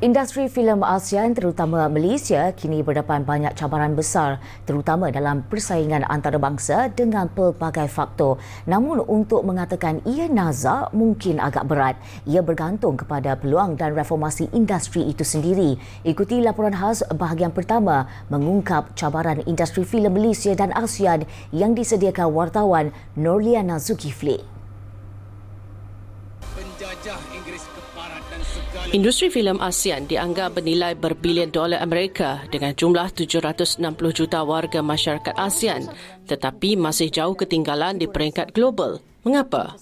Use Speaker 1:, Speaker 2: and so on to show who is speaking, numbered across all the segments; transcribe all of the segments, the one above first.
Speaker 1: Industri filem ASEAN terutama Malaysia kini berdepan banyak cabaran besar terutama dalam persaingan antarabangsa dengan pelbagai faktor. Namun untuk mengatakan ia nazak mungkin agak berat. Ia bergantung kepada peluang dan reformasi industri itu sendiri. Ikuti laporan khas bahagian pertama mengungkap cabaran industri filem Malaysia dan ASEAN yang disediakan wartawan Norliana Zulkifli.
Speaker 2: Industri filem ASEAN dianggap bernilai berbilion dolar Amerika dengan jumlah 760 juta warga masyarakat ASEAN tetapi masih jauh ketinggalan di peringkat global. Mengapa?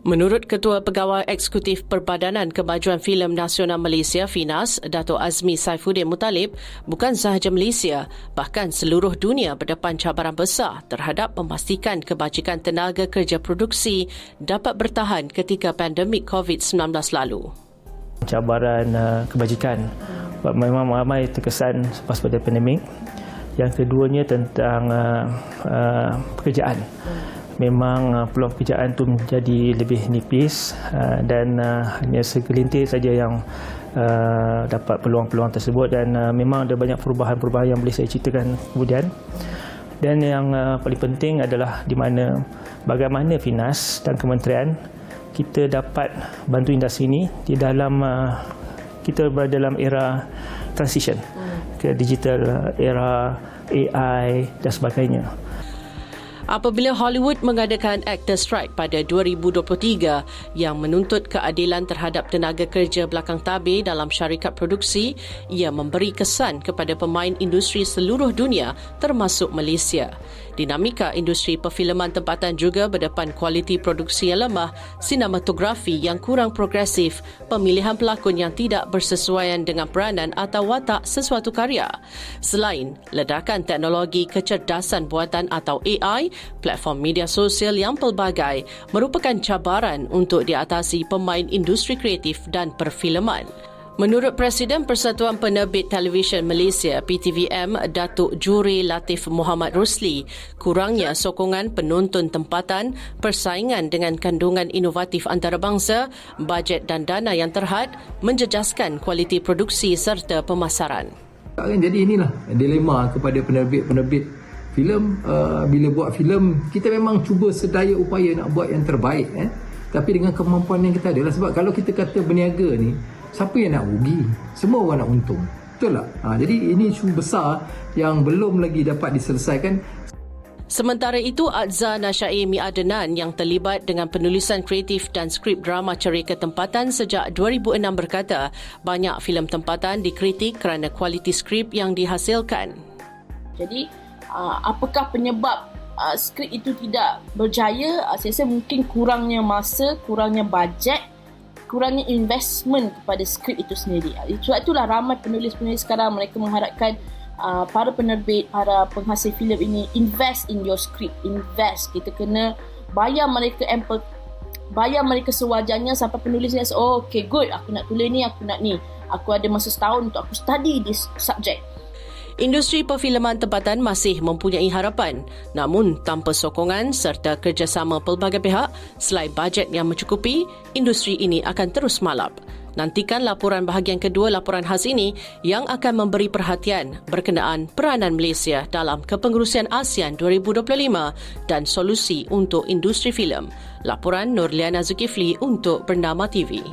Speaker 2: Menurut Ketua Pegawai Eksekutif Perbadanan Kemajuan Filem Nasional Malaysia FINAS, Dato' Azmi Saifuddin Mutalib, bukan sahaja Malaysia, bahkan seluruh dunia berdepan cabaran besar terhadap memastikan kebajikan tenaga kerja produksi dapat bertahan ketika pandemik COVID-19 lalu.
Speaker 3: cabaran uh, kebajikan memang ramai terkesan selepas pada pandemik yang keduanya tentang uh, uh, pekerjaan memang uh, peluang pekerjaan tu menjadi lebih nipis uh, dan uh, hanya segelintir saja yang dapat peluang-peluang tersebut dan memang ada banyak perubahan-perubahan yang boleh saya ceritakan kemudian dan yang paling penting adalah di mana bagaimana Finas dan kementerian kita dapat bantu industri ini di dalam kita berada dalam era transition ke digital era AI dan sebagainya.
Speaker 2: Apabila Hollywood mengadakan actor strike pada 2023 yang menuntut keadilan terhadap tenaga kerja belakang tabir dalam syarikat produksi, ia memberi kesan kepada pemain industri seluruh dunia termasuk Malaysia. Dinamika industri perfilman tempatan juga berdepan kualiti produksi yang lemah, sinematografi yang kurang progresif, pemilihan pelakon yang tidak bersesuaian dengan peranan atau watak sesuatu karya. Selain ledakan teknologi kecerdasan buatan atau AI, platform media sosial yang pelbagai merupakan cabaran untuk diatasi pemain industri kreatif dan perfilman. Menurut Presiden Persatuan Penerbit Televisyen Malaysia PTVM Datuk Juri Latif Muhammad Rusli, kurangnya sokongan penonton tempatan, persaingan dengan kandungan inovatif antarabangsa, bajet dan dana yang terhad menjejaskan kualiti produksi serta pemasaran.
Speaker 4: Jadi inilah dilema kepada penerbit-penerbit filem uh, bila buat filem kita memang cuba sedaya upaya nak buat yang terbaik eh. Tapi dengan kemampuan yang kita ada lah. Sebab kalau kita kata berniaga ni siapa yang nak rugi? Semua orang nak untung. Betul tak? Ha, jadi ini isu besar yang belum lagi dapat diselesaikan.
Speaker 2: Sementara itu, Azza Nasyaimi Adenan yang terlibat dengan penulisan kreatif dan skrip drama cerita tempatan sejak 2006 berkata, banyak filem tempatan dikritik kerana kualiti skrip yang dihasilkan.
Speaker 5: Jadi uh, apakah penyebab uh, skrip itu tidak berjaya? Uh, saya rasa mungkin kurangnya masa, kurangnya bajet, kurangnya investment kepada skrip itu sendiri. Uh, sebab itulah ramai penulis-penulis sekarang mereka mengharapkan uh, para penerbit, para penghasil filem ini invest in your script, invest. Kita kena bayar mereka ample bayar mereka sewajarnya sampai penulis ni oh okay good aku nak tulis ni aku nak ni aku ada masa setahun untuk aku study this subject
Speaker 2: Industri perfilman tempatan masih mempunyai harapan namun tanpa sokongan serta kerjasama pelbagai pihak selain bajet yang mencukupi, industri ini akan terus malap. Nantikan laporan bahagian kedua laporan khas ini yang akan memberi perhatian berkenaan peranan Malaysia dalam kepengurusian ASEAN 2025 dan solusi untuk industri filem. Laporan Nurliana Zulkifli untuk Bernama TV.